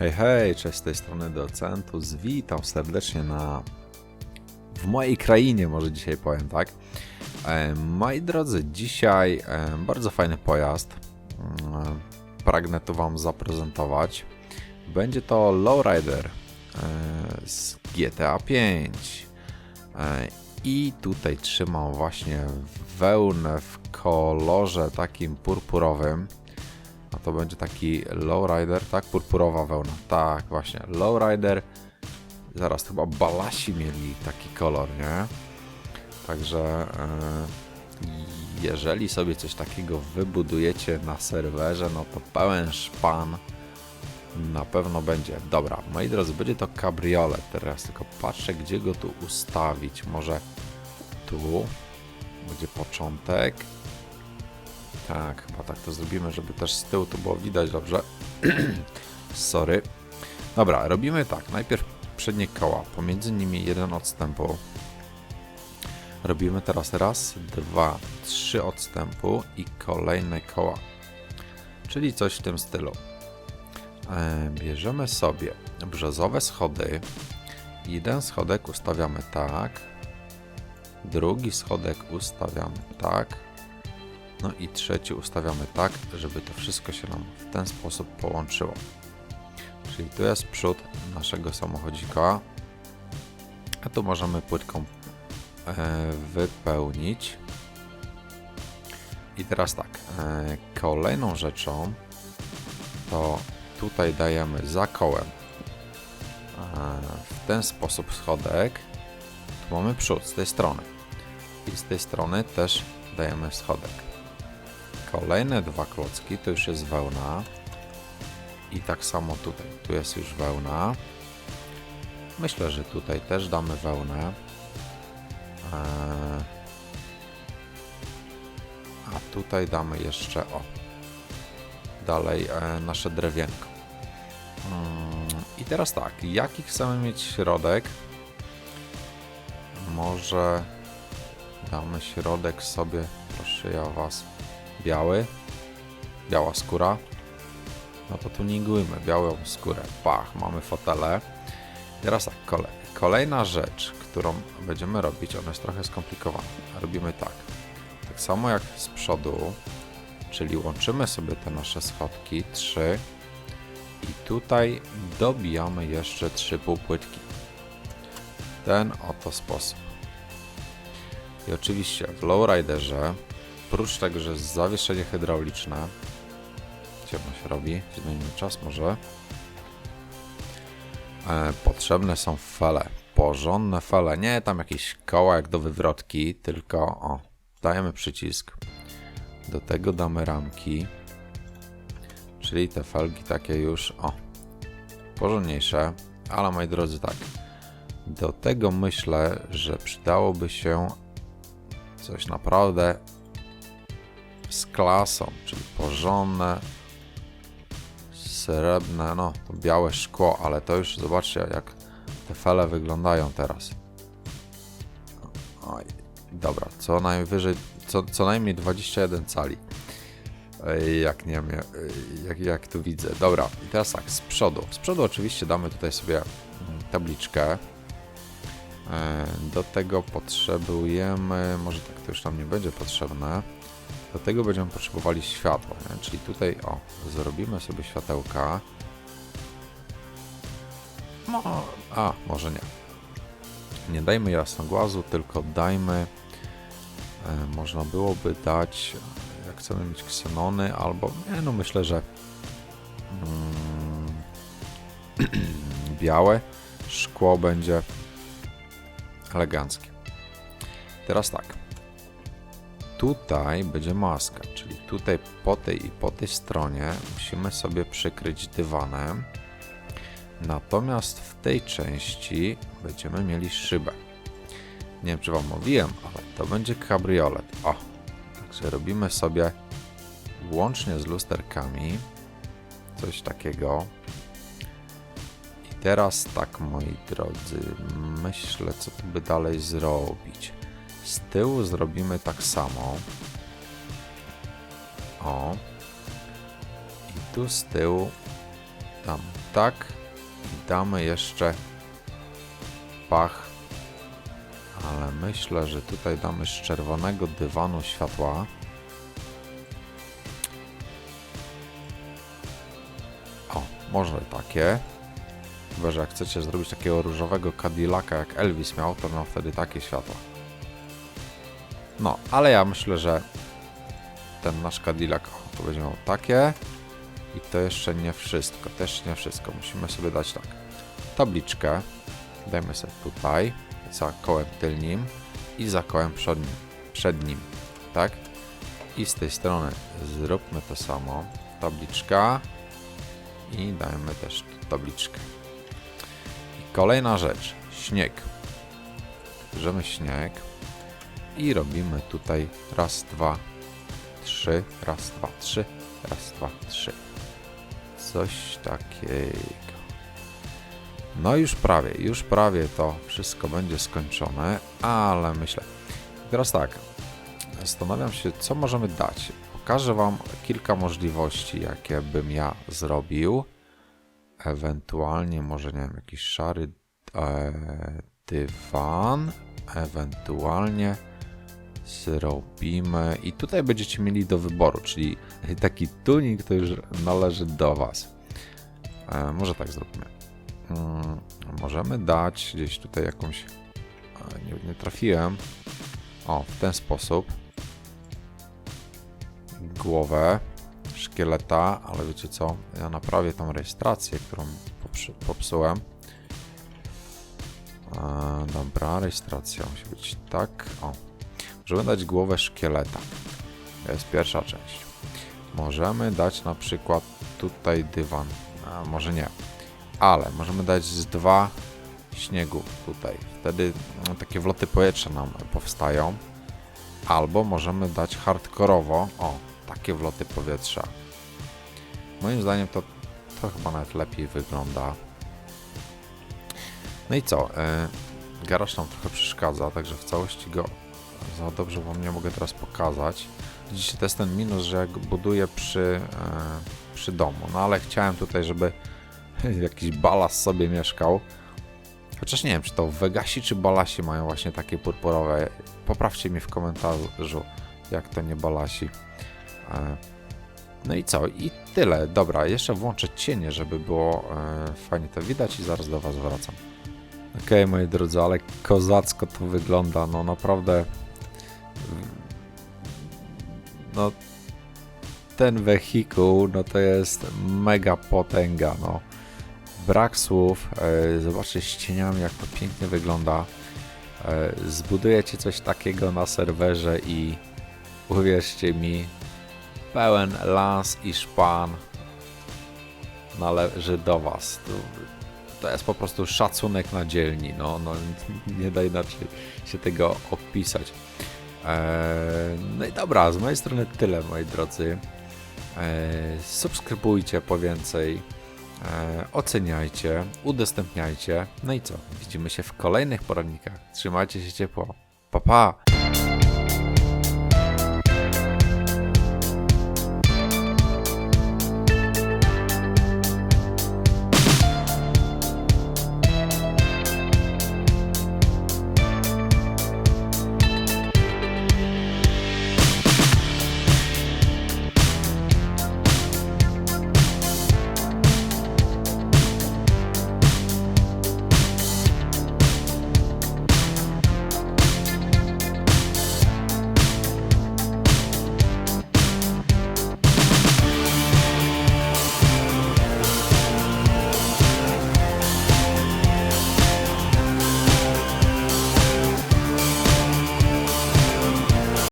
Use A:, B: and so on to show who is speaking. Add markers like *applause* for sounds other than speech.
A: Hej, hej, cześć z tej strony Docentus. Witam serdecznie na... w mojej krainie, może dzisiaj powiem, tak? E, moi drodzy, dzisiaj e, bardzo fajny pojazd. Mm, pragnę tu Wam zaprezentować. Będzie to Lowrider e, z GTA 5. E, I tutaj trzymam właśnie wełnę w kolorze takim purpurowym. A to będzie taki lowrider, tak? Purpurowa wełna. Tak, właśnie. Lowrider. Zaraz chyba balasi mieli taki kolor, nie? Także e, jeżeli sobie coś takiego wybudujecie na serwerze, no to pełen szpan na pewno będzie. Dobra, moi drodzy, będzie to kabriolet. Teraz tylko patrzę, gdzie go tu ustawić. Może tu będzie początek. Tak, chyba tak to zrobimy, żeby też z tyłu to było widać dobrze. *clears throat* Sorry. Dobra, robimy tak. Najpierw przednie koła, pomiędzy nimi jeden odstępu. Robimy teraz raz, dwa, trzy odstępu i kolejne koła. Czyli coś w tym stylu. E, bierzemy sobie brzozowe schody. Jeden schodek ustawiamy tak. Drugi schodek ustawiamy tak. No i trzeci ustawiamy tak, żeby to wszystko się nam w ten sposób połączyło. Czyli tu jest przód naszego samochodzika, a tu możemy płytką e, wypełnić. I teraz tak, e, kolejną rzeczą to tutaj dajemy za kołem e, w ten sposób schodek. Tu mamy przód z tej strony i z tej strony też dajemy schodek. Kolejne dwa klocki to już jest wełna. I tak samo tutaj. Tu jest już wełna. Myślę, że tutaj też damy wełnę. Eee, A tutaj damy jeszcze o. Dalej e, nasze drewienko. Mm, I teraz tak, jaki chcemy mieć środek? Może damy środek sobie, proszę ja was, biały, biała skóra. No to tuningujmy białą skórę. Pach, mamy fotele. Teraz tak, kole, kolejna rzecz, którą będziemy robić, ona jest trochę skomplikowana. Robimy tak. Tak samo jak z przodu, czyli łączymy sobie te nasze schodki, trzy i tutaj dobijamy jeszcze trzy półpłytki. W ten oto sposób. I oczywiście w lowriderze Oprócz tego, że zawieszenie hydrauliczne, ciemno się robi, zmienimy czas może. E, potrzebne są fele, porządne fele, nie tam jakieś koła jak do wywrotki, tylko o, dajemy przycisk, do tego damy ramki, czyli te felgi takie już, o, porządniejsze, ale moi drodzy tak, do tego myślę, że przydałoby się coś naprawdę z klasą, czyli porządne, srebrne, no to białe szkło, ale to już zobaczcie jak te fele wyglądają teraz. Oj, dobra, co najwyżej, co, co najmniej 21 cali. Jak nie wiem, jak, jak tu widzę. Dobra, i teraz tak, z przodu. Z przodu oczywiście damy tutaj sobie mm, tabliczkę. Do tego potrzebujemy, może tak to już nam nie będzie potrzebne. Do tego będziemy potrzebowali światła, nie? czyli tutaj o, zrobimy sobie światełka. No, a, może nie. Nie dajmy jasnogłazu, tylko dajmy, e, można byłoby dać, jak chcemy mieć ksenony, albo, nie no myślę, że mm, *clears throat* białe szkło będzie eleganckie. Teraz tak, tutaj będzie maska, czyli tutaj po tej i po tej stronie musimy sobie przykryć dywanem. Natomiast w tej części będziemy mieli szybę. Nie wiem, czy Wam mówiłem, ale to będzie kabriolet. O, także robimy sobie łącznie z lusterkami coś takiego. I teraz tak, moi drodzy, myślę, co tu by dalej zrobić. Z tyłu zrobimy tak samo. O. I tu z tyłu Dam tak. I damy jeszcze pach. Ale myślę, że tutaj damy z czerwonego dywanu światła. O, może takie. Chyba, że jak chcecie zrobić takiego różowego Cadillaca jak Elvis miał, to miał wtedy takie światła. No, ale ja myślę, że ten nasz Cadillac o, to będzie miał takie. I to jeszcze nie wszystko, też nie wszystko. Musimy sobie dać tak. Tabliczkę. Dajmy sobie tutaj, za kołem tylnym i za kołem przednim. przednim tak? I z tej strony zróbmy to samo. Tabliczka i dajmy też tabliczkę. I kolejna rzecz, śnieg. Bierzemy śnieg i robimy tutaj raz, dwa, trzy, raz, dwa, trzy, raz, dwa, trzy. Coś takiego. No już prawie, już prawie to wszystko będzie skończone, ale myślę. Teraz tak, zastanawiam się, co możemy dać. Pokażę Wam kilka możliwości, jakie bym ja zrobił. Ewentualnie może, nie wiem, jakiś szary e, dywan. Ewentualnie zrobimy. I tutaj będziecie mieli do wyboru, czyli taki tuning to już należy do Was. E, może tak zrobimy. Mm, możemy dać gdzieś tutaj jakąś. a, Nie, nie trafiłem. O, w ten sposób. Głowę szkieleta, ale wiecie co? Ja naprawię tą rejestrację, którą popsułem. E, dobra, rejestracja musi być tak. O, możemy dać głowę szkieleta. To jest pierwsza część. Możemy dać na przykład tutaj dywan. A może nie ale możemy dać z dwa śniegu tutaj. Wtedy no, takie wloty powietrza nam powstają. Albo możemy dać hardkorowo, o, takie wloty powietrza. Moim zdaniem to, to chyba nawet lepiej wygląda. No i co? E, garaż nam trochę przeszkadza, także w całości go za dobrze wam nie mogę teraz pokazać. Widzicie, to jest ten minus, że jak buduję przy, e, przy domu. No ale chciałem tutaj, żeby *laughs* jakiś balas sobie mieszkał. Chociaż nie wiem, czy to Vegasi czy Balasi mają właśnie takie purpurowe. Poprawcie mi w komentarzu, jak to nie Balasi. E, No i co? I tyle. Dobra, jeszcze włączę cienie, żeby było e, fajnie to widać i zaraz do Was wracam. Okej, moi drodzy, ale kozacko to wygląda. No naprawdę. No. Ten wehikuł, no to jest mega potęga, no brak słów. E, Zobaczcie z cieniami, jak to pięknie wygląda. E, Zbudujecie coś takiego na serwerze i uwierzcie mi, pełen lans i szpan należy do Was. To, to jest po prostu szacunek na dzielni. No, no, *laughs* nie da inaczej się tego opisać. E, No i dobra, z mojej strony tyle, moi drodzy. E, Subskrybujcie po więcej. E, oceniajcie, udostępniajcie. No i co? Widzimy się w kolejnych poradnikach. Trzymajcie się ciepło. Pa pa!